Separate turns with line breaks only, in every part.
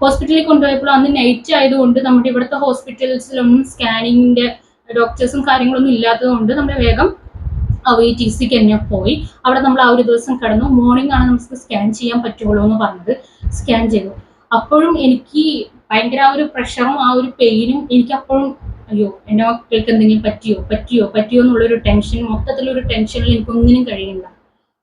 ഹോസ്പിറ്റലിൽ കൊണ്ടുപോയപ്പോൾ അന്ന് നൈറ്റ് ആയതുകൊണ്ട് നമ്മുടെ ഇവിടുത്തെ ഹോസ്പിറ്റൽസിലൊന്നും സ്കാനിങ്ങിന്റെ ഡോക്ടേഴ്സും കാര്യങ്ങളൊന്നും ഇല്ലാത്തതുകൊണ്ട് നമ്മൾ വേഗം വി ടി സിക്ക് തന്നെ പോയി. അവിടെ നമ്മൾ ആ ഒരു ദിവസം കടന്നു. മോർണിംഗ് ആണ് നമുക്ക് സ്കാൻ ചെയ്യാൻ പറ്റുള്ളൂ എന്ന് പറഞ്ഞത്. സ്കാൻ ചെയ്തു. അപ്പോഴും എനിക്ക് ഭയങ്കര ആ ഒരു പ്രഷറും ആ ഒരു പെയിനും എനിക്ക് അപ്പോഴും അയ്യോ എന്റെ മക്കൾക്ക് എന്തെങ്കിലും പറ്റിയോ? പറ്റിയോ? പറ്റിയോ എന്നുള്ളൊരു ടെൻഷൻ മൊത്തത്തിലൊരു ടെൻഷനിൽ എനിക്കൊന്നിനും കഴിയില്ല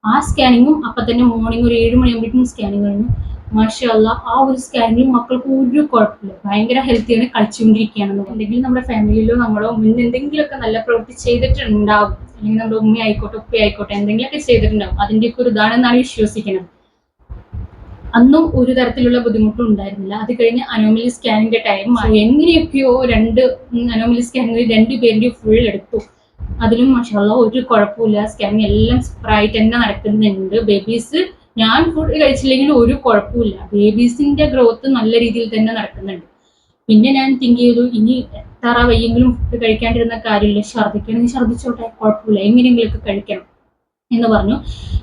ആ സ്കാനിങ്ങും അപ്പൊ തന്നെ മോർണിംഗ് ഒരു ഏഴ് മണിയാകുമ്പോഴേക്കും സ്കാനിങ് കഴിഞ്ഞു. മാഷല്ല ആ ഒരു സ്കാനിങ്ങിൽ മക്കൾക്ക് ഒരു കുഴപ്പമില്ല. ഭയങ്കര ഹെൽത്തിയാണ് കളിച്ചുകൊണ്ടിരിക്കുകയാണെന്ന് എന്തെങ്കിലും നമ്മുടെ ഫാമിലിയിലോ നമ്മളോ മുന്നേ എന്തെങ്കിലുമൊക്കെ നല്ല പ്രവൃത്തി ചെയ്തിട്ടുണ്ടാവും. അല്ലെങ്കിൽ നമ്മുടെ ഉമ്മ ആയിക്കോട്ടെ ഉപ്പ ആയിക്കോട്ടെ എന്തെങ്കിലുമൊക്കെ ചെയ്തിട്ടുണ്ടാവും. അതിന്റെയൊക്കെ ഒരു ഇതാണെന്നാണ് വിശ്വസിക്കുന്നത്. അന്നും ഒരു തരത്തിലുള്ള ബുദ്ധിമുട്ടും ഉണ്ടായിരുന്നില്ല. അത് കഴിഞ്ഞ് അനോമലി സ്കാനിന്റെ ടൈം എങ്ങനെയൊക്കെയോ രണ്ട് അനോമലി സ്കാനിങ്ങിൽ രണ്ട് പേരിന്റെ ഫുൾ എടുത്തു. അതിലും മഷാല്ല ഒരു കുഴപ്പമില്ല സ്കാനിങ് എല്ലാം സൂപ്പറായിട്ട് തന്നെ നടക്കുന്നുണ്ട്. ബേബീസ് ഞാൻ ഫുഡ് കഴിച്ചില്ലെങ്കിൽ ഒരു കുഴപ്പമില്ല ബേബീസിന്റെ ഗ്രോത്ത് നല്ല രീതിയിൽ തന്നെ നടക്കുന്നുണ്ട്. പിന്നെ ഞാൻ തിങ്ക് ചെയ്തു ഇനി എത്ര വയ്യെങ്കിലും ഫുഡ് കഴിക്കാണ്ടിരുന്ന കാര്യമില്ല. ഛർദ്ദിക്കണമെങ്കിൽ ഛർദ്ദിച്ചോട്ടെ കുഴപ്പമില്ല. എങ്ങനെയെങ്കിലൊക്കെ കഴിക്കണം എന്ന് പറഞ്ഞു.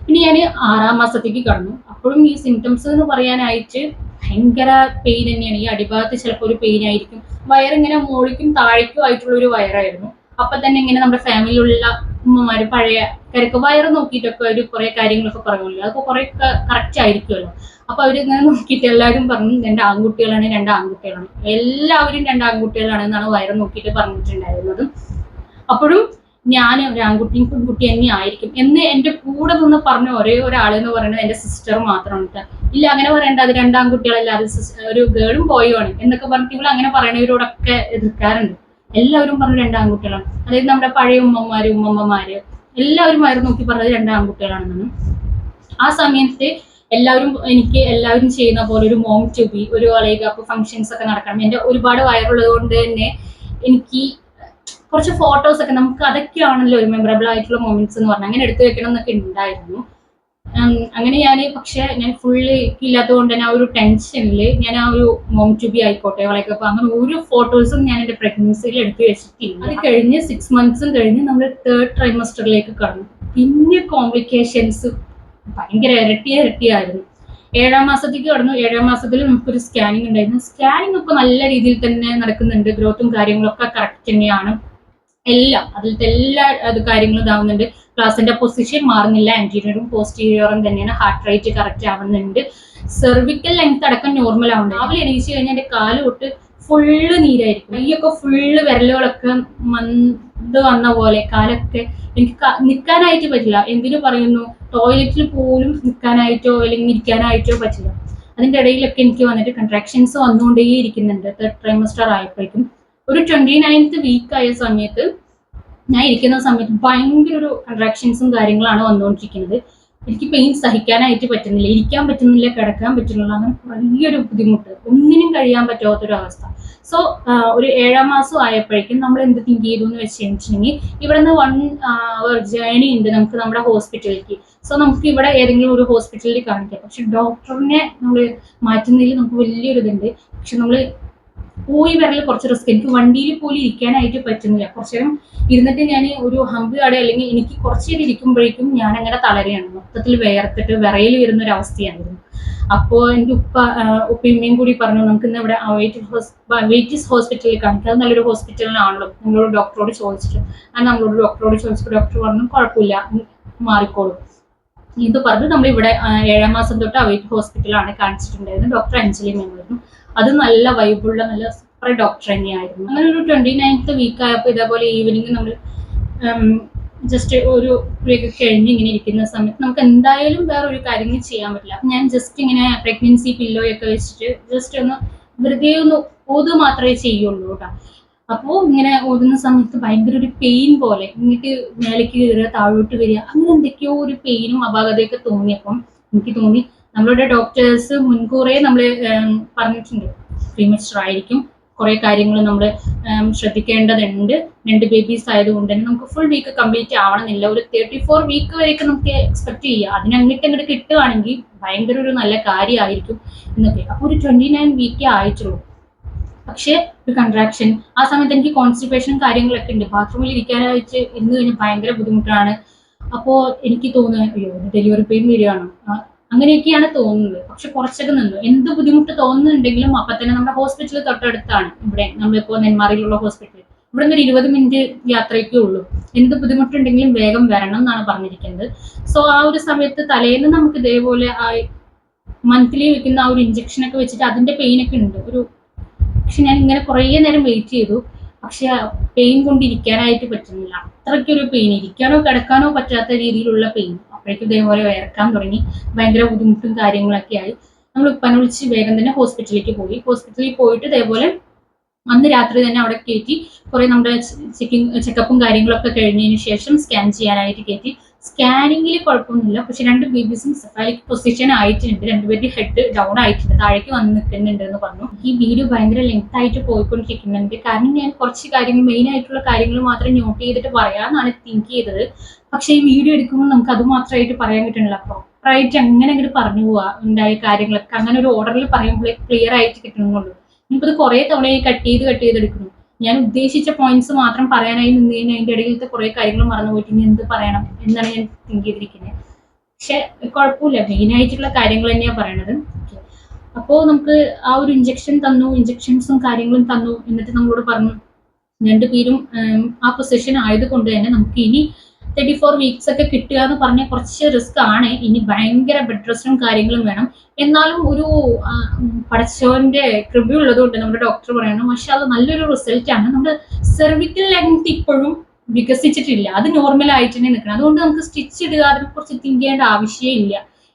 പിന്നെ ഞാൻ ആറാം മാസത്തേക്ക് കടന്നു. അപ്പോഴും ഈ സിംറ്റംസ് എന്ന് പറയാനായിട്ട് ഭയങ്കര പെയിൻ തന്നെയാണ്. ഈ അടിഭാഗത്ത് ചിലപ്പോൾ ഒരു പെയിൻ ആയിരിക്കും. വയറിങ്ങനെ മോളിക്കും താഴേക്കും ആയിട്ടുള്ള ഒരു വയറായിരുന്നു. അപ്പൊ തന്നെ ഇങ്ങനെ നമ്മുടെ ഫാമിലിയിലുള്ള ഉമ്മമാര് പഴയ കരക്ക് വയറ് നോക്കിയിട്ടൊക്കെ ഒരു കുറെ കാര്യങ്ങളൊക്കെ പറയുമല്ലോ അതൊക്കെ കുറെ കറക്റ്റ് ആയിരിക്കുമല്ലോ. അപ്പൊ അവരിങ്ങനെ നോക്കിയിട്ട് എല്ലാവരും പറഞ്ഞു രണ്ട് ആൺകുട്ടികളാണ് രണ്ട് ആൺകുട്ടികളാണ്. എല്ലാവരും രണ്ട് ആൺകുട്ടികളാണ് എന്നാണ് വയറ് നോക്കിയിട്ട് പറഞ്ഞിട്ടുണ്ടായിരുന്നത്. അപ്പോഴും ഞാൻ ഒരു ആൺകുട്ടിയും പെൺകുട്ടി തന്നെ ആയിരിക്കും എന്ന് എന്റെ കൂടെ നിന്ന് പറഞ്ഞ ഒരേ ഒരാൾ എന്ന് പറയുന്നത് എന്റെ സിസ്റ്റർ മാത്രമാണ്. ഇല്ല അങ്ങനെ പറയണ്ട. അത് രണ്ടാം കുട്ടികളല്ല അത് ഒരു ഗേളും ബോയും ആണ് എന്നൊക്കെ പറഞ്ഞിട്ട് ഇവൾ അങ്ങനെ പറയണവരോടൊക്കെ എതിർക്കാറുണ്ട്. എല്ലാവരും പറഞ്ഞു രണ്ട് ആൺകുട്ടികളാണ്. അതായത് നമ്മുടെ പഴയ ഉമ്മമാര് ഉമ്മമ്മമാര് എല്ലാവരും വയറ് നോക്കി പറഞ്ഞത് രണ്ട് ആൺകുട്ടികളാണെന്നാണ്. ആ സമയത്ത് എല്ലാവരും എനിക്ക് എല്ലാവരും ചെയ്യുന്ന പോലെ ഒരു മോം ട്യൂബി ഒരു വളയുക ഫങ്ഷൻസ് ഒക്കെ നടക്കണം. എന്റെ ഒരുപാട് വയറുള്ളത് കൊണ്ട് തന്നെ എനിക്ക് കുറച്ച് ഫോട്ടോസ് ഒക്കെ നമുക്ക് അതൊക്കെയാണല്ലോ ഒരു മെമ്മറബിൾ ആയിട്ടുള്ള മൊമെന്റ്സ് എന്ന് പറഞ്ഞാൽ അങ്ങനെ എടുത്തു വെക്കണം എന്നൊക്കെ ഉണ്ടായിരുന്നു. അങ്ങനെ ഞാൻ പക്ഷെ ഞാൻ ഫുള്ള് ഇല്ലാത്തത് കൊണ്ട് തന്നെ ആ ഒരു ടെൻഷനിൽ ഞാൻ ആ ഒരു മോം ബി ആയിക്കോട്ടെ വളയ്ക്കപ്പോൾ അങ്ങനെ ഒരു ഫോട്ടോസും ഞാൻ എന്റെ പ്രഗ്നൻസിയിൽ എടുത്തു വെച്ചിട്ടില്ല. അത് കഴിഞ്ഞ് സിക്സ് മന്ത്സും കഴിഞ്ഞ് നമ്മൾ തേർഡ് ട്രൈമസ്റ്ററിലേക്ക് കടന്നു. പിന്നെ കോംപ്ലിക്കേഷൻസ് ഭയങ്കര ഇരട്ടി ഇരട്ടിയായിരുന്നു ഏഴാം മാസത്തേക്ക് കടന്നു. ഏഴാം മാസത്തിൽ നമുക്കൊരു സ്കാനിങ് ഉണ്ടായിരുന്നു. സ്കാനിങ് ഒക്കെ നല്ല രീതിയിൽ തന്നെ നടക്കുന്നുണ്ട്. ഗ്രോത്തും കാര്യങ്ങളൊക്കെ കറക്റ്റ് തന്നെയാണ്. എല്ലാം അതിലത്തെ എല്ലാ കാര്യങ്ങളും ഇതാവുന്നുണ്ട്. ക്ലാസിന്റെ പൊസിഷൻ മാറുന്നില്ല. ആന്റീരിയറും പോസ്റ്റീരിയറും തന്നെയാണ് ഹാർട്ട് റേറ്റ് കറക്റ്റ് ആവുന്നുണ്ട്. സെർവിക്കൽ ലെങ്ത് അടക്കം നോർമൽ ആവുന്നുണ്ട്. രാവിലെ എണീച്ച് കഴിഞ്ഞാൽ എന്റെ കാൽ തൊട്ട് ഫുള്ള് നീരായിരിക്കും. കൈയൊക്കെ ഫുള്ള് വിരലുകളൊക്കെ മന്ത് വന്ന പോലെ കാലൊക്കെ എനിക്ക് നിൽക്കാനായിട്ട് പറ്റില്ല. എന്തിനു പറയുന്നു? ടോയ്ലറ്റിൽ പോലും നിൽക്കാനായിട്ടോ അല്ലെങ്കിൽ ഇരിക്കാനായിട്ടോ പറ്റില്ല. അതിന്റെ ഇടയിലൊക്കെ എനിക്ക് വന്നിട്ട് കൺട്രാക്ഷൻസ് വന്നുകൊണ്ടേ ഇരിക്കുന്നുണ്ട് തേർഡ് ട്രൈമസ്റ്റർ ആയപ്പോഴേക്കും. ഒരു ട്വന്റി നയൻത്ത് വീക്ക് ആയ സമയത്ത് ഞാൻ ഇരിക്കുന്ന സമയത്ത് ഭയങ്കര ഒരു കൺട്രാക്ഷൻസും കാര്യങ്ങളാണ് വന്നുകൊണ്ടിരിക്കുന്നത് എനിക്ക് പെയിൻ സഹിക്കാനായിട്ട് പറ്റുന്നില്ല ഇരിക്കാൻ പറ്റുന്നില്ല കിടക്കാൻ പറ്റുന്നില്ല അങ്ങനെ വലിയൊരു ബുദ്ധിമുട്ട്. ഒന്നിനും കഴിയാൻ പറ്റാത്തൊരു അവസ്ഥ സോ ഒരു ഏഴാം മാസം ആയപ്പോഴേക്കും നമ്മൾ എന്ത് തിങ്ക് ചെയ്തു എന്ന് വെച്ചിട്ടുണ്ടെങ്കിൽ ഇവിടെ നിന്ന് വൺ അവർ ജേണി ഉണ്ട് നമുക്ക് നമ്മുടെ ഹോസ്പിറ്റലിലേക്ക് സോ നമുക്ക് ഇവിടെ ഏതെങ്കിലും ഒരു ഹോസ്പിറ്റലിൽ കാണിക്കാം. പക്ഷെ ഡോക്ടറിനെ നമ്മൾ മാറ്റുന്നതിൽ നമുക്ക് വലിയൊരു ഇതുണ്ട് പക്ഷെ നമ്മൾ പോയി വരൽ കുറച്ച് റിസ്ക് എനിക്ക് വണ്ടിയിൽ പോലും ഇരിക്കാനായിട്ട് പറ്റുന്നില്ല. കുറച്ച് നേരം ഇരുന്നിട്ട് ഞാൻ ഒരു ഹമ്പ് കട അല്ലെങ്കിൽ എനിക്ക് കുറച്ച് നേരം ഇരിക്കുമ്പോഴേക്കും ഞാൻ അങ്ങനെ തളരുകയാണ്. മൊത്തത്തിൽ വേർത്തിട്ട് വിറയിൽ വരുന്ന ഒരു അവസ്ഥയായിരുന്നു അപ്പോ എന്റെ ഉപ്പ ഉപ്പയമ്മയും കൂടി പറഞ്ഞു നമുക്ക് ഇന്ന് ഇവിടെ വെയിറ്റിസ് ഹോസ്പിറ്റലിൽ കാണിക്കാം. അത് നല്ലൊരു ഹോസ്പിറ്റലിലാണല്ലോ നമ്മളോട് ഡോക്ടറോട് ചോദിച്ചിട്ട്. ആ നമ്മളോട് ഡോക്ടറോട് ചോദിച്ചപ്പോൾ ഡോക്ടർ പറഞ്ഞു കുഴപ്പമില്ല മാറിക്കോളും. ഇത് പറഞ്ഞ് നമ്മൾ ഇവിടെ ഏഴാം മാസം തൊട്ട് അവൈറ്റ് ഹോസ്പിറ്റലാണ് കാണിച്ചിട്ടുണ്ടായിരുന്നത്. ഡോക്ടർ അഞ്ജലി മേമായിരുന്നു അത് നല്ല വൈബുള്ള നല്ല സൂപ്പർ ഡോക്ടർ തന്നെയായിരുന്നു. അങ്ങനെ ഒരു ട്വന്റി നയൻത്ത് വീക്ക് ആയപ്പോൾ ഇതേപോലെ ഈവനിങ് നമ്മൾ ജസ്റ്റ് ഒരു വീക്ക് കഴിഞ്ഞ് ഇങ്ങനെ ഇരിക്കുന്ന സമയത്ത് നമുക്ക് എന്തായാലും വേറെ ഒരു കാര്യങ്ങൾ ചെയ്യാൻ പറ്റില്ല. ഞാൻ ജസ്റ്റ് ഇങ്ങനെ പ്രഗ്നൻസി പില്ലോയൊക്കെ വെച്ചിട്ട് ജസ്റ്റ് ഒന്ന് വെറുതെ ഒന്ന് ഓത് മാത്രമേ ചെയ്യുള്ളൂ കേട്ടോ. അപ്പോൾ ഇങ്ങനെ ഓടുന്ന സമയത്ത് ഭയങ്കര ഒരു പെയിൻ പോലെ ഇങ്ങോട്ട് മേലേക്ക് കയറുക താഴോട്ട് വരിക അങ്ങനെ എന്തൊക്കെയോ ഒരു പെയിനും അപാകതയൊക്കെ തോന്നിയപ്പം എനിക്ക് തോന്നി നമ്മളുടെ ഡോക്ടേഴ്സ് മുൻകൂറേ നമ്മൾ പറഞ്ഞിട്ടുണ്ട്. പ്രീമസ്റ്റർ ആയിരിക്കും. കുറെ കാര്യങ്ങൾ നമ്മൾ ശ്രദ്ധിക്കേണ്ടതുണ്ട്. രണ്ട് ബേബീസ് ആയതുകൊണ്ട് തന്നെ നമുക്ക് ഫുൾ വീക്ക് കംപ്ലീറ്റ് ആവണമെന്നില്ല. ഒരു തേർട്ടി ഫോർ വീക്ക് വരെയൊക്കെ നമുക്ക് എക്സ്പെക്ട് ചെയ്യാം. അതിന് അങ്ങോട്ട് കിട്ടുകയാണെങ്കിൽ ഭയങ്കര ഒരു നല്ല കാര്യമായിരിക്കും എന്നൊക്കെ. അപ്പോൾ ഒരു ട്വന്റി നയൻ വീക്കേ ആയിട്ടുള്ളൂ. പക്ഷേ ഒരു കൺട്രാക്ഷൻ ആ സമയത്ത് എനിക്ക് കോൺസ്റ്റിപ്പേഷൻ കാര്യങ്ങളൊക്കെ ഉണ്ട്. ബാത്റൂമിൽ ഇരിക്കാനായിട്ട് ഇരുന്ന് കഴിഞ്ഞാൽ ഭയങ്കര ബുദ്ധിമുട്ടാണ്. അപ്പോൾ എനിക്ക് തോന്നുന്നത് അയ്യോ ഡെലിവറി പെയിൻ വരികയാണ് അങ്ങനെയൊക്കെയാണ് തോന്നുന്നത്. പക്ഷെ കുറച്ചൊക്കെ നിന്നു. എന്ത് ബുദ്ധിമുട്ട് തോന്നുന്നുണ്ടെങ്കിലും അപ്പൊ തന്നെ നമ്മുടെ ഹോസ്പിറ്റൽ തൊട്ടടുത്താണ്. ഇവിടെ നമ്മളിപ്പോ നെന്മാറയിലുള്ള ഹോസ്പിറ്റൽ ഇവിടെ നിന്ന് ഒരു ഇരുപത് മിനിറ്റ് യാത്രയ്ക്കേ ഉള്ളൂ. എന്ത് ബുദ്ധിമുട്ടുണ്ടെങ്കിലും വേഗം വരണം എന്നാണ് പറഞ്ഞിരിക്കുന്നത്. സോ ആ ഒരു സമയത്ത് തലേന്ന് നമുക്ക് ഇതേപോലെ ആ മന്ത്ലി വെക്കുന്ന ആ ഒരു ഇഞ്ചക്ഷൻ ഒക്കെ വെച്ചിട്ട് അതിന്റെ പെയിൻ ഒക്കെ ഉണ്ട്. ഒരു പക്ഷെ ഞാൻ ഇങ്ങനെ കുറേ നേരം വെയിറ്റ് ചെയ്തു. പക്ഷെ പെയിൻ കൊണ്ടിരിക്കാനായിട്ട് പറ്റുന്നില്ല. അത്രയ്ക്കൊരു പെയിൻ ഇരിക്കാനോ കിടക്കാനോ പറ്റാത്ത രീതിയിലുള്ള പെയിൻ അപ്പോഴേക്കും ഇതേപോലെ വയർക്കാൻ തുടങ്ങി. ഭയങ്കര ബുദ്ധിമുട്ടും കാര്യങ്ങളൊക്കെ ആയി. നമ്മൾ ഉപ്പാനെ വിളിച്ച് വേഗം തന്നെ ഹോസ്പിറ്റലിലേക്ക് പോയി. ഹോസ്പിറ്റലിൽ പോയിട്ട് ഇതേപോലെ അന്ന് രാത്രി തന്നെ അവിടെ കയറ്റി കുറെ നമ്മുടെ ചെക്കിങ് ചെക്കപ്പും കാര്യങ്ങളൊക്കെ കഴിഞ്ഞതിന് ശേഷം സ്കാൻ ചെയ്യാനായിട്ട് കയറ്റി സ്കാനിങ്ങിൽ കുഴപ്പമൊന്നുമില്ല. പക്ഷെ രണ്ട് ബേബീസും സെഫാലിക് പൊസിഷൻ ആയിട്ടുണ്ട്. രണ്ടുപേരുടെ ഹെഡ് ഡൗൺ ആയിട്ടുണ്ട്. താഴേക്ക് വന്ന് നിൽക്കുന്നുണ്ട് എന്ന് പറഞ്ഞു. ഈ വീഡിയോ ഭയങ്കര ലെങ്ത് ആയിട്ട് പോയിക്കൊണ്ടിരിക്കുന്നുണ്ട്. കാരണം ഞാൻ കുറച്ച് കാര്യങ്ങൾ മെയിൻ ആയിട്ടുള്ള കാര്യങ്ങൾ മാത്രം നോട്ട് ചെയ്തിട്ട് പറയാമെന്നാണ് തിങ്ക് ചെയ്തത്. പക്ഷെ ഈ വീഡിയോ എടുക്കുമ്പോൾ നമുക്ക് അത് മാത്രമായിട്ട് പറയാൻ കിട്ടണില്ല പ്രൈറ്റ് അങ്ങനെ അങ്ങോട്ട് പറഞ്ഞു പോവാ ഉണ്ടായ കാര്യങ്ങളൊക്കെ. അങ്ങനെ ഒരു ഓർഡറിൽ പറയുമ്പോൾ ക്ലിയർ ആയിട്ട് കിട്ടണമെന്നുള്ളൂ ഇനിയിപ്പോൾ ഇത് കുറേ തവണയായി കട്ട് ചെയ്ത് കട്ട് ചെയ്തെടുക്കുന്നു ഞാൻ ഉദ്ദേശിച്ച പോയിന്റ്സ് മാത്രം പറയാനായി നിന്ന് കഴിഞ്ഞാൽ അതിന്റെ ഇടയിലത്തെ കുറെ കാര്യങ്ങൾ മറന്നു പോയിട്ട് ഇനി എന്ത് പറയണം എന്നാണ് ഞാൻ തിങ്ക് ചെയ്തിരിക്കുന്നത് പക്ഷെ കുഴപ്പമില്ല. മെയിൻ ആയിട്ടുള്ള കാര്യങ്ങൾ തന്നെയാണ് പറയണത്. അപ്പോൾ നമുക്ക് ആ ഒരു ഇഞ്ചക്ഷൻ തന്നു ഇഞ്ചക്ഷൻസും കാര്യങ്ങളും തന്നു എന്നിട്ട് നമ്മളോട് പറഞ്ഞു രണ്ടുപേരും ആ പൊസിഷൻ ആയതുകൊണ്ട് തന്നെ നമുക്ക് ഇനി തേർട്ടി ഫോർ വീക്സ് ഒക്കെ കിട്ടുക എന്ന് പറഞ്ഞാൽ കുറച്ച് റിസ്ക് ആണ്. ഇനി ഭയങ്കര ബെഡ് റെസ്റ്റും കാര്യങ്ങളും വേണം. എന്നാലും ഒരു പടച്ചോന്റെ കൃപ ഉള്ളതുകൊണ്ട് കൊണ്ട് നമ്മുടെ ഡോക്ടർ പറയണം പക്ഷെ അത് നല്ലൊരു റിസൾട്ട് ആണ്. നമ്മുടെ സെർവിക്കൽ ലെങ്ത് ഇപ്പോഴും വികസിച്ചിട്ടില്ല. അത് നോർമൽ ആയിട്ട് തന്നെ നിൽക്കണം. അതുകൊണ്ട് നമുക്ക് സ്റ്റിച്ച് ഇടുക അതിനെ കുറിച്ച് തിങ്ക് ചെയ്യേണ്ട ആവശ്യമില്ല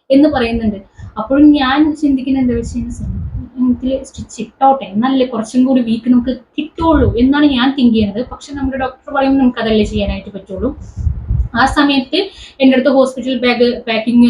എന്ന് പറയുന്നുണ്ട്. അപ്പോഴും ഞാൻ ചിന്തിക്കുന്ന എന്താ വെച്ച് കഴിഞ്ഞാൽ സ്റ്റിച്ച് ഇട്ടോട്ടെ. എന്നല്ലേ കുറച്ചും കൂടി വീക്ക് നമുക്ക് കിട്ടുള്ളൂ എന്നാണ് ഞാൻ തിങ്ക് ചെയ്യുന്നത്. പക്ഷെ നമ്മുടെ ഡോക്ടർ പറയുമ്പോൾ നമുക്ക് അതല്ലേ ചെയ്യാനായിട്ട് പറ്റുള്ളൂ. ആ സമയത്ത് എന്റെ അടുത്ത് ഹോസ്പിറ്റൽ ബാഗ് പാക്കിങ്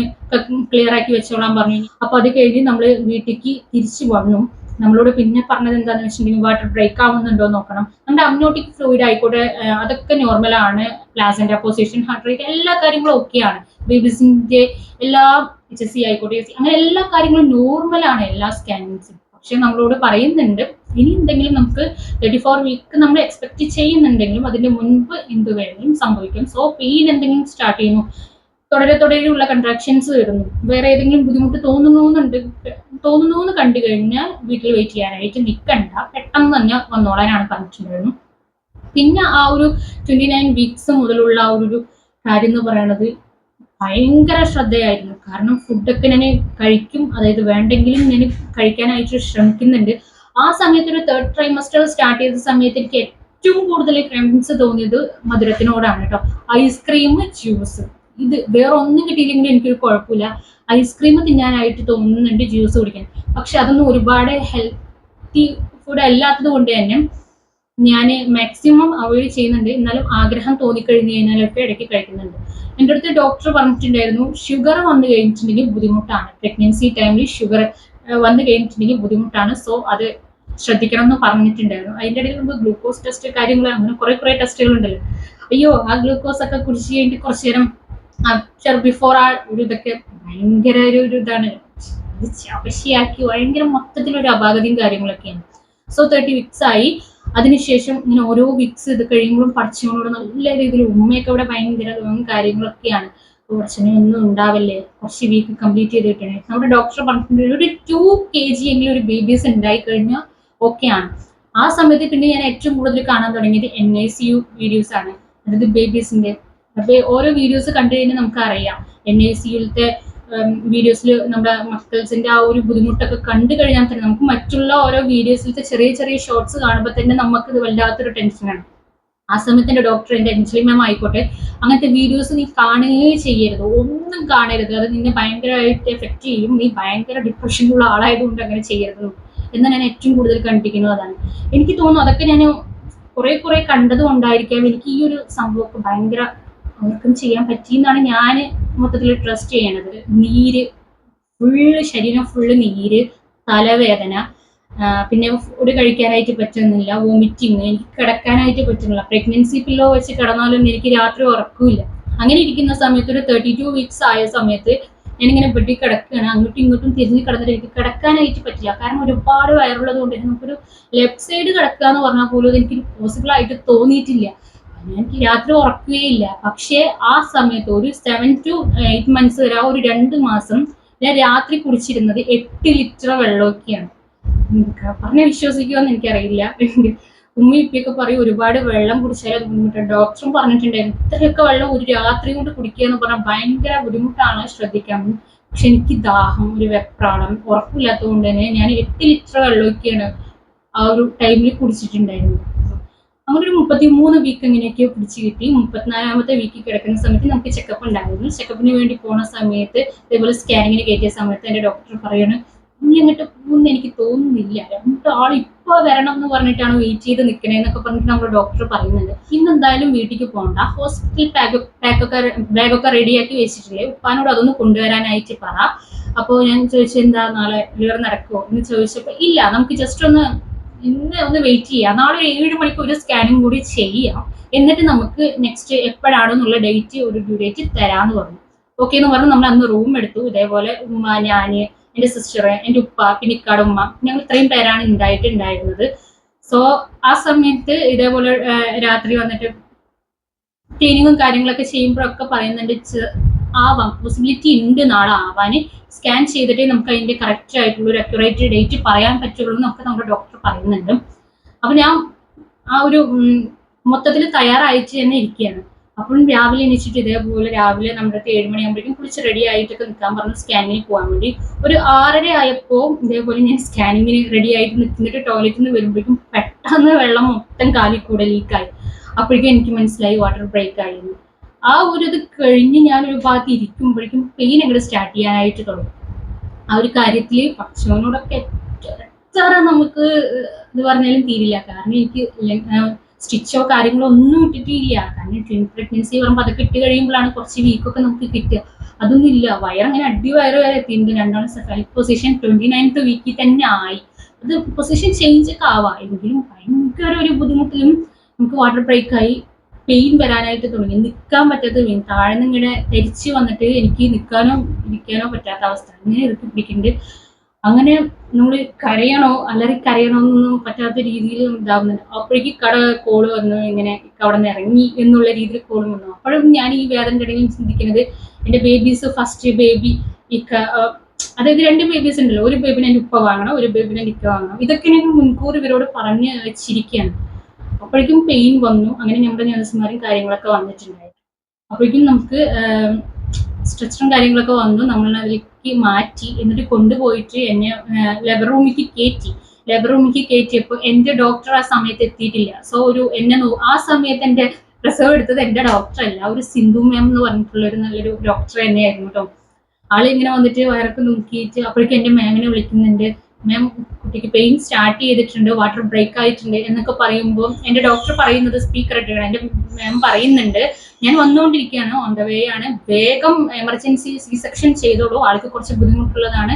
ക്ലിയർ ആക്കി വെച്ചോളാൻ പറഞ്ഞു. അപ്പൊ അത് കഴിഞ്ഞ് നമ്മൾ വീട്ടിലേക്ക് തിരിച്ചു വന്നു. നമ്മളോട് പിന്നെ പറഞ്ഞത് എന്താണെന്ന് വെച്ചിട്ടുണ്ടെങ്കിൽ വാട്ടർ ബ്രേക്ക് ആവുന്നുണ്ടോ നോക്കണം. നമ്മുടെ അമ്നോട്ടിക് ഫ്ലൂയിഡ് ആയിക്കോട്ടെ അതൊക്കെ നോർമലാണ് പ്ലാസന്റെ പൊസിഷൻ ഹാർട്ട് റേറ്റ് എല്ലാ കാര്യങ്ങളും ഓക്കെയാണ് ബേബീസിന്റെ എല്ലാ എച്ച് എസ് സി ആയിക്കോട്ടെ അങ്ങനെ എല്ലാ കാര്യങ്ങളും നോർമലാണ് എല്ലാ സ്കാനിങ്സും പക്ഷെ നമ്മളോട് പറയുന്നുണ്ട് ഇനി എന്തെങ്കിലും നമുക്ക് തേർട്ടി ഫോർ വീക്ക് നമ്മൾ എക്സ്പെക്ട് ചെയ്യുന്നുണ്ടെങ്കിലും അതിന്റെ മുൻപ് എന്ത് വേണമെങ്കിലും സംഭവിക്കും. സോ പെയിൻ എന്തെങ്കിലും സ്റ്റാർട്ട് ചെയ്യുന്നു. തുടരെ തുടരെയുള്ള കൺട്രാക്ഷൻസ് വരുന്നു. വേറെ ഏതെങ്കിലും ബുദ്ധിമുട്ട് തോന്നുന്നുണ്ട് തോന്നുന്നു എന്ന് കണ്ടു കഴിഞ്ഞാൽ വീട്ടിൽ വെയിറ്റ് ചെയ്യാനായിട്ട് നിൽക്കണ്ട. പെട്ടെന്ന് തന്നെ വന്നോളാനാണ് പറഞ്ഞിട്ടുണ്ടായിരുന്നു പിന്നെ ആ ഒരു ട്വന്റി നയൻ വീക്സ് മുതലുള്ള ആ ഒരു കാര്യം എന്ന് പറയുന്നത് ഭയങ്കര ശ്രദ്ധയായിരുന്നു. കാരണം ഫുഡൊക്കെ ഞാൻ കഴിക്കും. അതായത് വേണ്ടെങ്കിലും ഞാൻ കഴിക്കാനായിട്ട് ശ്രമിക്കുന്നുണ്ട്. ആ സമയത്ത് ഒരു തേർഡ് ട്രൈമസ്റ്റർ സ്റ്റാർട്ട് ചെയ്ത സമയത്ത് എനിക്ക് ഏറ്റവും കൂടുതൽ ക്രംസ് തോന്നിയത് മധുരത്തിനോടാണ് കേട്ടോ ഐസ്ക്രീം ജ്യൂസ് ഇത് വേറെ ഒന്നും കിട്ടിയില്ലെങ്കിലും എനിക്കൊരു കുഴപ്പമില്ല. ഐസ്ക്രീം തിന്നാനായിട്ട് തോന്നുന്നുണ്ട് ജ്യൂസ് കുടിക്കാൻ. പക്ഷെ അതൊന്നും ഒരുപാട് ഹെൽത്തി ഫുഡ് അല്ലാത്തത് കൊണ്ട് തന്നെ ഞാൻ മാക്സിമം അവോയ്ഡ് ചെയ്യുന്നുണ്ട്. എന്നാലും ആഗ്രഹം തോന്നിക്കഴിഞ്ഞു കഴിഞ്ഞാലൊക്കെ ഇടയ്ക്ക് കഴിക്കുന്നുണ്ട്. എന്റെ അടുത്ത് ഡോക്ടർ പറഞ്ഞിട്ടുണ്ടായിരുന്നു ഷുഗർ വന്നു കഴിഞ്ഞിട്ടുണ്ടെങ്കിൽ ബുദ്ധിമുട്ടാണ്. പ്രഗ്നൻസി ടൈമിൽ ഷുഗർ വന്നു കഴിഞ്ഞിട്ടുണ്ടെങ്കിൽ ബുദ്ധിമുട്ടാണ്. സോ അത് ശ്രദ്ധിക്കണം എന്ന് പറഞ്ഞിട്ടുണ്ടായിരുന്നു. അതിന്റെ ഇടയിൽ നമുക്ക് ഗ്ലൂക്കോസ് ടെസ്റ്റ് കാര്യങ്ങൾ അങ്ങനെ കുറെ കുറെ ടെസ്റ്റുകൾ ഉണ്ടല്ലോ അയ്യോ ആ ഗ്ലൂക്കോസ് ഒക്കെ കുടിച്ച് കഴിഞ്ഞിട്ട് കുറച്ച് നേരം ബിഫോർ ആ ഒരു ഇതൊക്കെ ഭയങ്കര ഒരു ഇതാണ്. ഇത് ചവശിയാക്കി ഭയങ്കര മൊത്തത്തിലൊരു അപാകതയും കാര്യങ്ങളൊക്കെയാണ്. സോ തേർട്ടി വിക്സ് ആയി. അതിനുശേഷം ഇങ്ങനെ ഓരോ വിക്സ് ഇത് കഴിയുമ്പോഴും പഠിച്ചവനോട് നല്ല രീതിയിൽ ഉമ്മയൊക്കെ ഇവിടെ ഭയങ്കര കാര്യങ്ങളൊക്കെയാണ്. കുറച്ചിനെ ഒന്നും ഉണ്ടാവില്ലേ? കുറച്ച് വീക്ക് കംപ്ലീറ്റ് ചെയ്ത് കിട്ടണേ. നമ്മുടെ ഡോക്ടർ പറഞ്ഞിട്ടുണ്ട് ഒരു ടു കെ ജി എങ്കിലും ഒരു ബേബീസ് ഉണ്ടായി കഴിഞ്ഞാൽ ഓക്കെയാണ് ആ സമയത്ത് പിന്നെ ഞാൻ ഏറ്റവും കൂടുതൽ കാണാൻ തുടങ്ങിയത് N I C U videos ആണ്. അതായത് ബേബീസിന്റെ അപ്പൊ ഓരോ വീഡിയോസ് കണ്ടു കഴിഞ്ഞാൽ നമുക്ക് അറിയാം എൻ ഐ സി യുലത്തെ വീഡിയോസിൽ നമ്മുടെ മക്കൾസിന്റെ ആ ഒരു ബുദ്ധിമുട്ടൊക്കെ കണ്ടു കഴിഞ്ഞാൽ തന്നെ നമുക്ക് മറ്റുള്ള ഓരോ വീഡിയോസിലത്തെ ചെറിയ ചെറിയ ഷോർട്സ് കാണുമ്പോൾ തന്നെ നമുക്ക് ഇത് വല്ലാത്തൊരു ടെൻഷനാണ് ആ സമയത്ത് എന്റെ ഡോക്ടർ എന്റെ അഞ്ജലി മാം ആയിക്കോട്ടെ അങ്ങനത്തെ വീഡിയോസ് നീ കാണുകയേ ചെയ്യരുത്. ഒന്നും കാണരുത്. അത് നിന്നെ ഭയങ്കരമായിട്ട് എഫക്റ്റ് ചെയ്യും. നീ ഭയങ്കര ഡിപ്രഷനുള്ള ആളായതുകൊണ്ട് അങ്ങനെ ചെയ്യരുത്. എന്ന് ഞാൻ ഏറ്റവും കൂടുതൽ കണ്ടിരിക്കുന്നത് അതാണ്. എനിക്ക് തോന്നുന്നു അതൊക്കെ ഞാൻ കുറെ കുറെ കണ്ടത് കൊണ്ടായിരിക്കാം എനിക്ക് ഈ ഒരു സംഭവമൊക്കെ ഭയങ്കര അവർക്കും ചെയ്യാൻ പറ്റിയെന്നാണ് ഞാൻ മൊത്തത്തിൽ ട്രസ്റ്റ് ചെയ്യണത്. നീര് ഫുള്ള് ശരീരം ഫുള്ള് നീര് തലവേദന പിന്നെ ഫുഡ് കഴിക്കാനായിട്ട് പറ്റുന്നില്ല വോമിറ്റിങ് എനിക്ക് കിടക്കാനായിട്ട് പറ്റുന്നില്ല. പ്രഗ്നൻസി പില്ലോ വെച്ച് കിടന്നാലും എനിക്ക് രാത്രി ഉറക്കമില്ല അങ്ങനെ ഇരിക്കുന്ന സമയത്ത് ഒരു തേർട്ടി ടു വീക്സ് ആയ സമയത്ത് ഞാനിങ്ങനെ ബെഡിൽ കിടക്കുകയാണ് അങ്ങോട്ടും ഇങ്ങോട്ടും തിരിഞ്ഞ് കിടന്നിട്ട് എനിക്ക് കിടക്കാനായിട്ട് പറ്റില്ല. കാരണം ഒരുപാട് വയറുള്ളത് കൊണ്ട് തന്നെ നമുക്കൊരു ലെഫ്റ്റ് സൈഡ് കിടക്കുക എന്ന് പറഞ്ഞാൽ പോലും എനിക്ക് പോസിബിൾ ആയിട്ട് തോന്നിയിട്ടില്ല. എനിക്ക് രാത്രി ഉറക്കുകയില്ല. പക്ഷേ ആ സമയത്ത് ഒരു സെവൻ ടു എയ്റ്റ് മന്ത്സ് വരെ ആ ഒരു രണ്ട് മാസം ഞാൻ രാത്രി കുടിച്ചിരുന്നത് എട്ട് ലിറ്റർ വെള്ളമൊക്കെയാണ്. പറഞ്ഞ വിശ്വസിക്കുമെന്ന് എനിക്കറിയില്ല. ഉമ്മ ഇപ്പൊക്കെ പറയും ഒരുപാട് വെള്ളം കുടിച്ചാൽ അത് ബുദ്ധിമുട്ടാണ് ഡോക്ടറും പറഞ്ഞിട്ടുണ്ടായിരുന്നു ഇത്രയൊക്കെ വെള്ളം ഒരു രാത്രി കൊണ്ട് കുടിക്കുക എന്ന് പറഞ്ഞാൽ ഭയങ്കര ബുദ്ധിമുട്ടാണ് ശ്രദ്ധിക്കാൻ. പക്ഷെ എനിക്ക് ദാഹം ഒരു വെപ്രാളം ഉറപ്പില്ലാത്തത് കൊണ്ട് തന്നെ ഞാൻ എട്ട് ലിറ്റർ വെള്ളമൊക്കെയാണ് ആ ഒരു ടൈമിൽ കുടിച്ചിട്ടുണ്ടായിരുന്നത്. അങ്ങനെ ഒരു മുപ്പത്തി മൂന്ന് വീക്ക് ഇങ്ങനെയൊക്കെ പിടിച്ചു കിട്ടി. മുപ്പത്തിനാലാമത്തെ വീക്കിൽ കിടക്കുന്ന സമയത്ത് നമുക്ക് ചെക്കപ്പ് ഉണ്ടായിരുന്നു. ചെക്കപ്പിന് വേണ്ടി പോണ സമയത്ത് ഇതേപോലെ സ്കാനിങ്ങിന് കയറ്റിയ സമയത്ത് എന്റെ ഡോക്ടർ പറയാണ് ഇനി അങ്ങോട്ട് പോകുന്ന എനിക്ക് തോന്നുന്നില്ല. രണ്ടാൾ ഇപ്പൊ വരണം എന്ന് പറഞ്ഞിട്ടാണ് വെയിറ്റ് ചെയ്ത് നിൽക്കണേന്നൊക്കെ പറഞ്ഞിട്ട് നമ്മുടെ ഡോക്ടർ പറയുന്നുണ്ട്. ഇന്ന് എന്തായാലും വീട്ടിലേക്ക് പോകണ്ട ഹോസ്പിറ്റൽ പാക്ക് പാക്കൊക്കെ ബാഗൊക്കെ റെഡിയാക്കി വെച്ചിട്ടില്ലേ? ഉപ്പാനോട് അതൊന്ന് കൊണ്ടുവരാനായിട്ട് പറ. അപ്പോൾ ഞാൻ ചോദിച്ചു എന്താ നാളെ ഡെലിവറി നടക്കുമോ എന്ന് ചോദിച്ചപ്പോൾ ഇല്ല നമുക്ക് ജസ്റ്റ് ഒന്ന് ഇന്ന് ഒന്ന് വെയിറ്റ് ചെയ്യാം. നാളെ ഒരു ഏഴ് മണിക്ക് ഒരു സ്കാനിങ് കൂടി ചെയ്യാം. എന്നിട്ട് നമുക്ക് നെക്സ്റ്റ് എപ്പോഴാണെന്നുള്ള ഡേറ്റ് ഒരു ഡ്യൂ ഡേറ്റ് തരാമെന്ന് പറഞ്ഞു. ഓക്കെ എന്ന് പറഞ്ഞ് നമ്മൾ അന്ന് റൂം എടുത്തു. ഇതേപോലെ ഉമ്മ ഞാൻ എന്റെ സിസ്റ്റർ എന്റെ ഉപ്പ പിന്നെ ഇക്കാട് ഉമ്മ ഞങ്ങൾ ഇത്രയും പേരാണ് ഉണ്ടായിട്ടുണ്ടായിരുന്നത് സോ ആ സമയത്ത് ഇതേപോലെ രാത്രി വന്നിട്ട് ക്ലീനിങ്ങും കാര്യങ്ങളൊക്കെ ചെയ്യുമ്പോഴൊക്കെ പറയുന്നുണ്ട് ആവാം പോസിബിലിറ്റി ഉണ്ട് നാളെ ആവാന് സ്കാൻ ചെയ്തിട്ടേ നമുക്ക് അതിന്റെ കറക്റ്റ് ആയിട്ടുള്ള ഒരു അക്യുറേറ്റ് ഡേറ്റ് പറയാൻ പറ്റുള്ളൂ എന്നൊക്കെ നമ്മുടെ ഡോക്ടർ പറയുന്നുണ്ട്. അപ്പൊ ഞാൻ ആ ഒരു മൊത്തത്തിൽ തയ്യാറായിട്ട് തന്നെ ഇരിക്കുകയാണ്. അപ്പം രാവിലെ എണീച്ചിട്ട് ഇതേപോലെ രാവിലെ നമ്മുടെ അടുത്ത് ഏഴ് മണിയാകുമ്പോഴേക്കും കുളിച്ച് റെഡി ആയിട്ടൊക്കെ നിൽക്കാൻ പറഞ്ഞു സ്കാനിങ്ങിന് പോകാൻ വേണ്ടി. ഒരു ആറര ആയപ്പോൾ ഇതേപോലെ ഞാൻ സ്കാനിങ്ങിന് റെഡി ആയിട്ട് നിൽക്കുന്നിട്ട് ടോയ്ലറ്റിൽ നിന്ന് വരുമ്പോഴേക്കും പെട്ടെന്ന് വെള്ളം മൊത്തം കാലിൽ കൂടെ ലീക്കായി അപ്പോഴേക്കും എനിക്ക് മനസ്സിലായി വാട്ടർ ബ്രേക്ക് ആയിരുന്നു ആ ഒരു ഇത് കഴിഞ്ഞ് ഞാൻ ഒരു ഭാഗത്ത് ഇരിക്കുമ്പോഴേക്കും പെയിൻ അങ്ങോട്ട് സ്റ്റാർട്ട് ചെയ്യാനായിട്ട് തുടങ്ങും. ആ ഒരു കാര്യത്തിൽ പക്ഷവനോടൊക്കെ എത്ര നമുക്ക് ഇത് പറഞ്ഞാലും തീരില്ല. കാരണം എനിക്ക് സ്റ്റിച്ചോ കാര്യങ്ങളോ ഒന്നും ഇട്ടിട്ടില്ല. കാരണം ട്വിൻ പ്രഗ്നൻസി പറയുമ്പോൾ അതൊക്കെ ഇട്ട് കഴിയുമ്പോഴാണ് കുറച്ച് വീക്കൊക്കെ നമുക്ക് കിട്ടുക. അതൊന്നും ഇല്ല. വയറങ്ങനെ അടി വയറ് വരെ എത്തിയിട്ടുണ്ട്. രണ്ടാമത് സെഫാലിക് പൊസിഷൻ ട്വന്റി നയൻത്ത് വീക്കിൽ തന്നെ ആയി. അത് പൊസിഷൻ ചേഞ്ച് ഒക്കെ ആവാം. എങ്കിലും ഭയങ്കര ഒരു ബുദ്ധിമുട്ടിലും നമുക്ക് വാട്ടർ ബ്രേക്ക് ആയി. പെയിൻ വരാനായിട്ട് തുടങ്ങി. നിൽക്കാൻ പറ്റാത്ത പെയിൻ താഴെ നിന്ന് ഇങ്ങനെ ധരിച്ച് വന്നിട്ട് എനിക്ക് നിൽക്കാനോ ഇരിക്കാനോ പറ്റാത്ത അവസ്ഥ. അങ്ങനെ ഇറുക്കി പിടിക്കുന്നുണ്ട് അങ്ങനെ നമ്മൾ കരയണോ അല്ലറി കരയണോന്നൊന്നും പറ്റാത്ത രീതിയിൽ ഇതാവുന്നുണ്ട്. അപ്പോഴേക്ക് കട കോൾ വന്നു ഇങ്ങനെ അവിടെ നിന്ന് ഇറങ്ങി എന്നുള്ള രീതിയിൽ കോൾ വന്നു. അപ്പോഴും ഞാൻ ഈ വേദന ഇടയിൽ ചിന്തിക്കുന്നത് എന്റെ ബേബീസ് ഫസ്റ്റ് ബേബി ഇക്ക അതായത് രണ്ട് ബേബീസ് ഉണ്ടല്ലോ. ഒരു ബേബിനെ ഉപ്പ വാങ്ങണം ഒരു ബേബിനെ ഇക്ക വാങ്ങണം. ഇതൊക്കെ ഞാൻ മുൻകൂർ ഇവരോട് പറഞ്ഞ് വെച്ചിരിക്കുകയാണ് അപ്പോഴേക്കും പെയിൻ വന്നു. അങ്ങനെ നമ്മുടെ നഴ്സുമാരും കാര്യങ്ങളൊക്കെ വന്നിട്ടുണ്ടായി. അപ്പോഴേക്കും നമുക്ക് സ്ട്രെച്ചറും കാര്യങ്ങളൊക്കെ വന്നു. നമ്മൾ അതിലേക്ക് മാറ്റി എന്നിട്ട് കൊണ്ടുപോയിട്ട് എന്നെ ലെബർ റൂമിലേക്ക് കയറ്റി ലെബർ റൂമിലേക്ക് കയറ്റിയപ്പോൾ എന്റെ ഡോക്ടർ ആ സമയത്ത് എത്തിയിട്ടില്ല. സോ ഒരു എന്നെ ആ സമയത്ത് എന്റെ പ്രസവം എടുത്തത് എന്റെ ഡോക്ടർ അല്ല. ഒരു സിന്ധു മാം എന്ന് പറഞ്ഞിട്ടുള്ള ഒരു നല്ലൊരു ഡോക്ടർ തന്നെയായിരുന്നു കേട്ടോ ആളിങ്ങനെ വന്നിട്ട് വയറൊക്കെ നോക്കിയിട്ട് അപ്പോഴേക്കും എന്റെ മാമിനെ വിളിക്കുന്നുണ്ട്. മാം കുട്ടിക്ക് പെയിൻ സ്റ്റാർട്ട് ചെയ്തിട്ടുണ്ട് വാട്ടർ ബ്രേക്ക് ആയിട്ടുണ്ട് എന്നൊക്കെ പറയുമ്പോൾ എന്റെ ഡോക്ടർ പറയുന്നത് സ്പീക്കർ ഇട്ടാണ് എന്റെ മാം പറയുന്നുണ്ട്. ഞാൻ വന്നുകൊണ്ടിരിക്കുകയാണ് ഓൺ ദ വേ ആണ്. വേഗം എമർജൻസി സി സെക്ഷൻ ചെയ്തോളൂ. ആൾക്ക് കുറച്ച് ബുദ്ധിമുട്ടുള്ളതാണ്.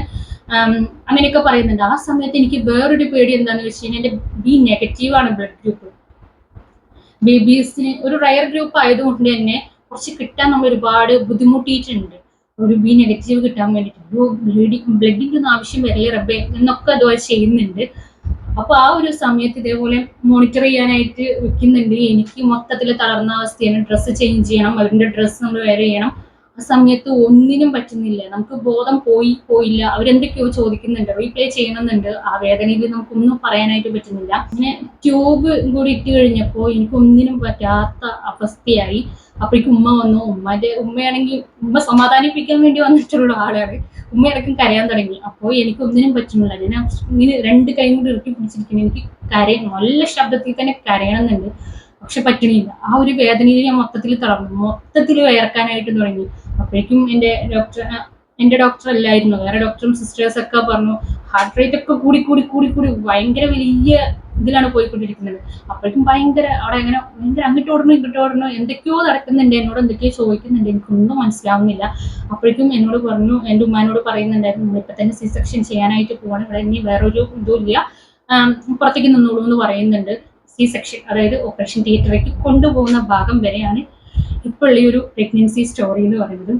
അങ്ങനെയൊക്കെ പറയുന്നുണ്ട് ആ സമയത്ത് എനിക്ക് വേറൊരു പേടി എന്താണെന്ന് വെച്ച് കഴിഞ്ഞാൽ എന്റെ ബി നെഗറ്റീവ് ആണ് ബ്ലഡ് ഗ്രൂപ്പ് ബേബീസിന് ഒരു റയർ ഗ്രൂപ്പ് ആയതുകൊണ്ട് തന്നെ കുറച്ച് കിട്ടാൻ നമ്മൾ ഒരുപാട് ബുദ്ധിമുട്ടിയിട്ടുണ്ട്. ഒരു ബി നെഗറ്റീവ് കിട്ടാൻ വേണ്ടിയിട്ട് ബ്ലഡിങ് ബ്ലഡിന്റെ ഒന്നും ആവശ്യം വരില്ല റബ്ബെ എന്നൊക്കെ അതുപോലെ ചെയ്യുന്നുണ്ട്. അപ്പൊ ആ ഒരു സമയത്ത് ഇതേപോലെ മോണിറ്റർ ചെയ്യാനായിട്ട് വെക്കുന്നുണ്ട്. എനിക്ക് മൊത്തത്തിൽ തളർന്ന അവസ്ഥയാണ്. ഡ്രസ്സ് ചേഞ്ച് ചെയ്യണം. അവരുടെ ഡ്രസ്സ് നമ്മൾ വെയർ ചെയ്യണം. സമയത്ത് ഒന്നിനും പറ്റുന്നില്ല. നമുക്ക് ബോധം പോയി പോയില്ല. അവരെന്തൊക്കെയോ ചോദിക്കുന്നുണ്ട്. റീപ്ലേ ചെയ്യണമെന്നുണ്ട്. ആ വേദനയിൽ നമുക്കൊന്നും പറയാനായിട്ട് പറ്റുന്നില്ല. പിന്നെ ട്യൂബ് കൂടി ഇട്ട് കഴിഞ്ഞപ്പോൾ എനിക്ക് ഒന്നിനും പറ്റാത്ത അവസ്ഥയായി. അപ്പോഴേക്കും ഉമ്മ വന്നു. ഉമ്മന്റെ ഉമ്മയാണെങ്കിൽ ഉമ്മ സമാധാനിപ്പിക്കാൻ വേണ്ടി വന്നിട്ടുള്ള ആളാണ്. ഉമ്മ ഇടയ്ക്കും കരയാൻ തുടങ്ങി. അപ്പോൾ എനിക്ക് ഒന്നിനും പറ്റുന്നില്ല. ഞാൻ ഇങ്ങനെ രണ്ട് കൈ കൊണ്ട് ഇറുക്കി പിടിച്ചിരിക്കുന്നു. എനിക്ക് കരയ നല്ല ശബ്ദത്തിൽ തന്നെ കരയണമെന്നുണ്ട്. പക്ഷെ പറ്റണില്ല. ആ ഒരു വേദനയിൽ ഞാൻ മൊത്തത്തിൽ തളർന്നു. മൊത്തത്തിൽ വേർക്കാനായിട്ട് തുടങ്ങി. അപ്പോഴേക്കും എന്റെ ഡോക്ടർ എന്റെ ഡോക്ടർ അല്ലായിരുന്നു. വേറെ ഡോക്ടറും സിസ്റ്റേഴ്സ് ഒക്കെ പറഞ്ഞു ഹാർട്ട് റേറ്റ് ഒക്കെ കൂടി കൂടി കൂടി കൂടി ഭയങ്കര വലിയ ഇതിലാണ് പോയിക്കൊണ്ടിരിക്കുന്നത്. അപ്പോഴേക്കും ഭയങ്കര അവിടെ എങ്ങനെ ഭയങ്കര അങ്ങോട്ട് ഓടണോ ഇങ്ങോട്ട് ഓടണോ എന്തൊക്കെയോ നടക്കുന്നുണ്ട് എന്നോട് എന്തൊക്കെയോ ചോദിക്കുന്നുണ്ട്. എനിക്കൊന്നും മനസ്സിലാവുന്നില്ല. അപ്പോഴേക്കും എന്നോട് പറഞ്ഞു എന്റെ ഉമ്മാനോട് പറയുന്നുണ്ടായിരുന്നു നമ്മളിപ്പോൾ തന്നെ സി സെക്ഷൻ ചെയ്യാനായിട്ട് പോവാണ് ഇവിടെ ഇനി വേറൊരു ഇതും ഇല്ല. പുറത്തേക്ക് നിന്നോളൂ എന്ന് പറയുന്നുണ്ട്. സി സെക്ഷൻ അതായത് ഓപ്പറേഷൻ തിയേറ്ററിലേക്ക് കൊണ്ടുപോകുന്ന ഭാഗം വരെയാണ് ഇപ്പോൾ ഈ ഒരു പ്രഗ്നൻസി സ്റ്റോറി എന്ന് പറയുന്നത്.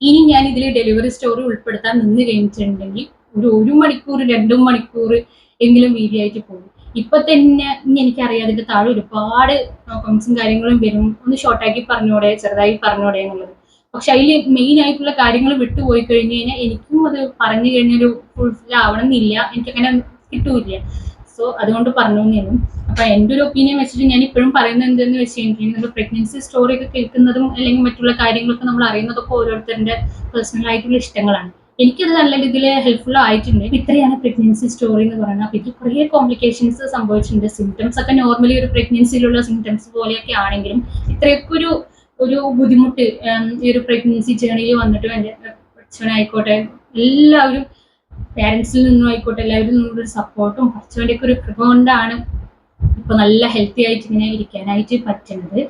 ഇനി ഞാൻ ഇതിൽ ഡെലിവറി സ്റ്റോറി ഉൾപ്പെടുത്താൻ നിന്ന് കഴിഞ്ഞിട്ടുണ്ടെങ്കിൽ ഒരു ഒരു മണിക്കൂർ രണ്ടു മണിക്കൂർ എങ്കിലും വീതിയായിട്ട് പോകും. ഇപ്പൊ തന്നെ എനിക്കറിയാം അതിന്റെ താഴെ ഒരുപാട് പ്രോബ്ലംസും കാര്യങ്ങളും വരും. ഒന്ന് ഷോർട്ടാക്കി പറഞ്ഞോടെ ചെറുതായി പറഞ്ഞോടെ എന്നുള്ളത്. പക്ഷെ അതിൽ മെയിൻ ആയിട്ടുള്ള കാര്യങ്ങൾ വിട്ടുപോയി കഴിഞ്ഞു കഴിഞ്ഞാൽ എനിക്കും അത് പറഞ്ഞു കഴിഞ്ഞൊരു ഫുൾഫിൽ ആവണം എന്നില്ല എനിക്കങ്ങനെ കിട്ടൂല സോ അതുകൊണ്ട് പറഞ്ഞു തന്നെയാണ് അപ്പൊ എന്റെ ഒരു ഒപ്പീനിയൻ വെച്ചിട്ട് ഞാൻ ഇപ്പോഴും പറയുന്നത് എന്തെന്ന് വെച്ച് കഴിഞ്ഞിട്ടുണ്ടെങ്കിൽ നമ്മൾ പ്രഗ്നൻസി സ്റ്റോറി ഒക്കെ കേൾക്കുന്നതും അല്ലെങ്കിൽ മറ്റുള്ള കാര്യങ്ങളൊക്കെ നമ്മൾ അറിയുന്നതൊക്കെ ഓരോരുത്തരുടെ പേഴ്സണൽ ആയിട്ടുള്ള ഇഷ്ടങ്ങളാണ്. എനിക്കത് നല്ല രീതിയിൽ ഹെൽപ്ഫുൾ ആയിട്ടുണ്ട്. ഇത്രയാണ് പ്രഗ്നൻസി സ്റ്റോറി എന്ന് പറയുന്നത്. അപ്പൊ ഇതിൽ കുറേ കോംപ്ലിക്കേഷൻസ് സംഭവിച്ചിട്ടുണ്ട്. സിംറ്റംസ് ഒക്കെ നോർമലി ഒരു പ്രഗ്നൻസിയിലുള്ള സിംറ്റംസ് പോലെയൊക്കെ ആണെങ്കിലും ഇത്രയൊക്കെ ഒരു ഒരു ബുദ്ധിമുട്ട് ഈ ഒരു പ്രഗ്നൻസി ജേണിയിൽ വന്നിട്ട് എന്റെ അച്ഛനായിക്കോട്ടെ എല്ലാവരും പാരൻസിൽ നിന്നും ആയിക്കോട്ടെ എല്ലാവരും നിന്നുള്ള ഒരു സപ്പോർട്ടും വേണ്ടിയൊക്കെ ഒരു കൃപ കൊണ്ടാണ് ഇപ്പൊ നല്ല ഹെൽത്തി ആയിട്ട് ഇങ്ങനെ ഇരിക്കാനായിട്ട് പറ്റുന്നത്.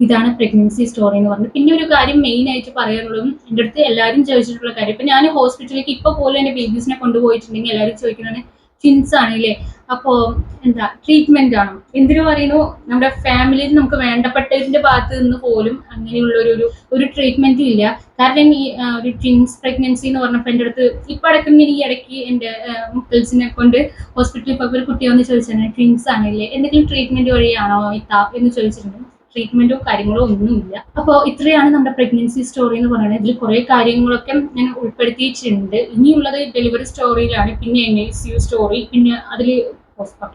ഇതാണ് പ്രഗ്നൻസി സ്റ്റോറി എന്ന് പറഞ്ഞത്. പിന്നെ ഒരു കാര്യം മെയിൻ ആയിട്ട് പറയാനുള്ളതും എന്റെ അടുത്ത് എല്ലാവരും ചോദിച്ചിട്ടുള്ള കാര്യം ഇപ്പൊ ഞാൻ ഹോസ്പിറ്റലിലേക്ക് ഇപ്പൊ പോലും എന്റെ ബേബീസിനെ കൊണ്ടുപോയിട്ടുണ്ടെങ്കിൽ എല്ലാവരും ചോദിക്കുന്നത് ട്വിൻസ് ആണല്ലേ? അപ്പോ എന്താ ട്രീറ്റ്മെന്റ് ആണോ? എന്തിനു പറയുന്നു? നമ്മുടെ ഫാമിലിയിൽ നമുക്ക് വേണ്ടപ്പെട്ടതിന്റെ ഭാഗത്ത് നിന്ന് പോലും അങ്ങനെയുള്ള ഒരു ഒരു ട്രീറ്റ്മെന്റും ഇല്ല. കാരണം ഈ ഒരു ട്വിൻസ് പ്രഗ്നൻസി എന്ന് പറഞ്ഞപ്പോൾ എന്റെ അടുത്ത് ഇപ്പൊ അടക്കം ഞാൻ ഈ ഇടയ്ക്ക് എന്റെ മുക്കൾസിനെ കൊണ്ട് ഹോസ്പിറ്റലിൽ പോയപ്പോൾ ഒരു കുട്ടി വന്ന് ചോദിച്ചാണ് ട്വിൻസ് ആണല്ലേ? എന്തെങ്കിലും ട്രീറ്റ്മെന്റ് വഴിയാണോ ഇത്ത എന്ന് ചോദിച്ചിട്ടുണ്ട്. ട്രീറ്റ്മെന്റോ കാര്യങ്ങളോ ഒന്നുമില്ല. അപ്പോൾ ഇത്രയാണ് നമ്മുടെ പ്രഗ്നൻസി സ്റ്റോറി എന്ന് പറയുന്നത്. ഇതിൽ കുറേ കാര്യങ്ങളൊക്കെ ഞാൻ ഉൾപ്പെടുത്തിയിട്ടുണ്ട്. ഇനിയുള്ളത് ഡെലിവറി സ്റ്റോറിയിലാണ് പിന്നെ N I C U story പിന്നെ അതിൽ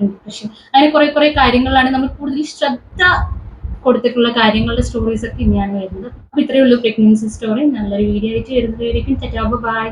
ഡിപ്രഷൻ അങ്ങനെ കുറേ കുറേ കാര്യങ്ങളാണ് നമ്മൾ കൂടുതൽ ശ്രദ്ധ കൊടുത്തിട്ടുള്ള കാര്യങ്ങളുടെ സ്റ്റോറീസ് ഒക്കെ ഇനിയാണ് വരുന്നത്. അപ്പോൾ ഇത്രയേ ഉള്ളൂ പ്രഗ്നൻസി സ്റ്റോറി നല്ലൊരു വീഡിയോ ആയിട്ട് വരുന്നതായിരിക്കും. ബൈ